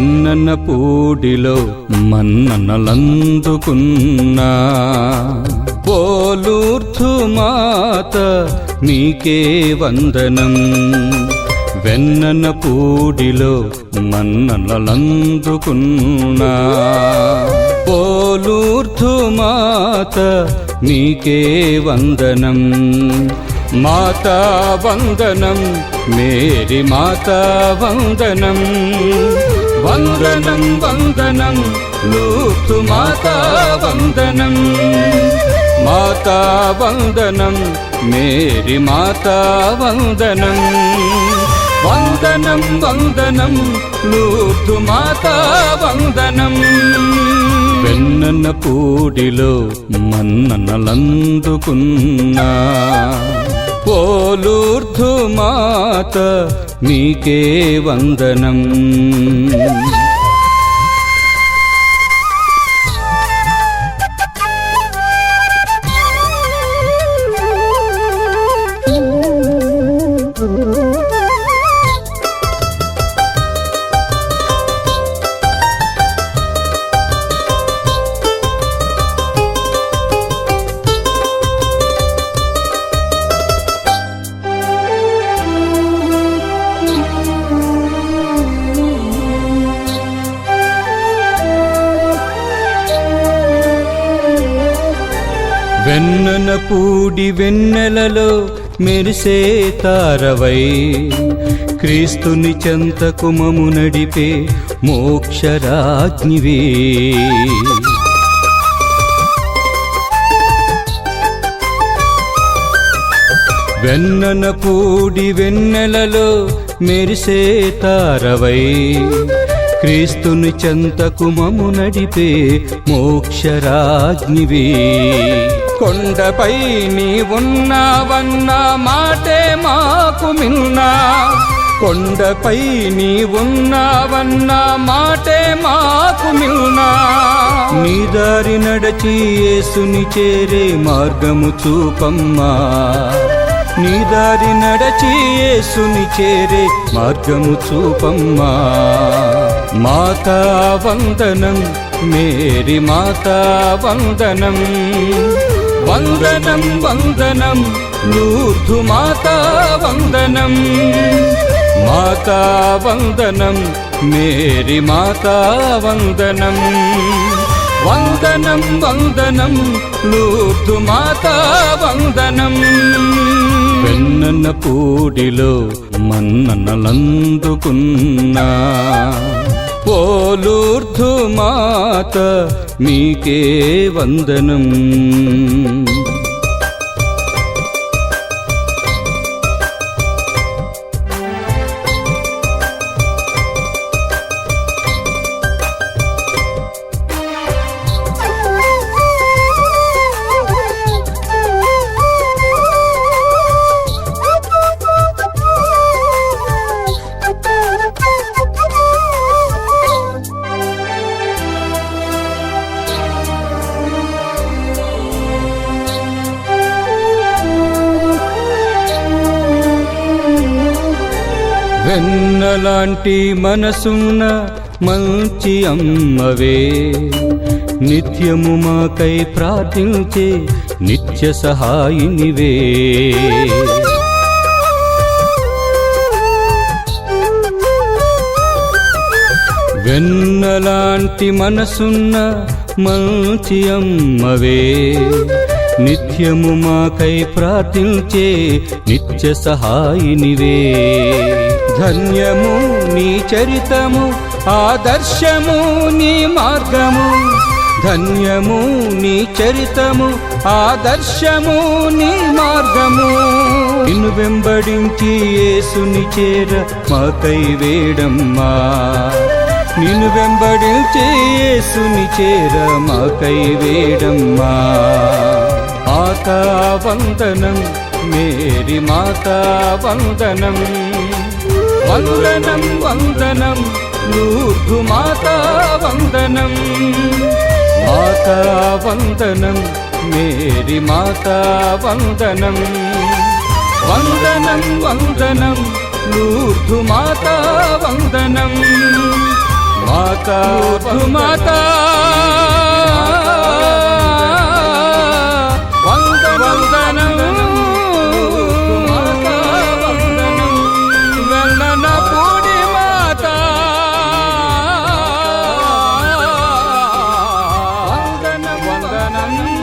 వెన్నన్న పూడిలో మన్ననలందుకున్నా. పోలూర్ధు మాత నీకే వందనం. వెన్నన్న పూడిలో మన్ననలందుకున్నా. పోలూర్ధు మాత నీకే వందనం. మాతా వందనం మేరీ మాతా వందనం. వందనం వందనం లూప్తు మాతా వందనం. మాతా వందనం మేరి మాతా వందనం. వందనం వందనం లూతు మాతా వందనం. వెన్నన్న పూడిలో మన్ననలందుకున్నా. పోలూర్ధు మాత నీకే వందనం. వెన్నన పూడి వెన్నెలలో మెరిసే తారవై. క్రీస్తుని చెంతకు మము నడిపే మోక్షరాజ్ఞివే. వెన్నన పూడి వెన్నెలలో మెరిసే తారవై. క్రీస్తుని చెంతకు మము నడిపే మోక్షరాజ్ఞివే. కొండపై నీ ఉన్నావన్న మాటే మాకు మిన్నా. కొండపై నీ ఉన్నావన్న మాటే మాకు మిన్నా. నీ దారి నడచి యేసుని చేరే మార్గము చూపమ్మా. నీ దారి నడచి యేసుని చేరే మార్గము చూపమ్మా. మాతా వందనం మేరీ మాతా వందనం. వందనం వందనం లూర్ధు మాతా వందనం. మాతా వందనం మేరీ మాతా వందనం. వందనం వందనం లూర్ధు మాతా వందనం. వెన్నన్న పూడిలో మన్ననలందుకున్నా. పోలూర్ధుమాత మీకే వందనం. వెన్నలాంటి మనసున్న మంచి అమ్మవే. నిత్యము మాకై ప్రార్థించే నిత్య సహాయినివే. వెన్నలాంటి మనసున్న మంచి అమ్మవే. నిత్యము మాకై ప్రార్థించే నిత్య సహాయినివే. ధన్యము నీ చరితము ఆదర్శము నీ మార్గము. ధన్యము నీ చరితము ఆదర్శము నీ మార్గము. నిన్ను వెంబడించి యేసుని చేర మాకై వేడమ్మా. నిన్ను వెంబడించి యేసుని చేర మాకై వేడమ్మా. మాతా వందనం మేరీ మాతా వందనం వందనం వందనం నూర్గు మాతా వందనం మాతా వందనం మేరీ మాతా వందనం వందనం వందనం నూర్గు మాతా వందనం మాతా మాతా Amen.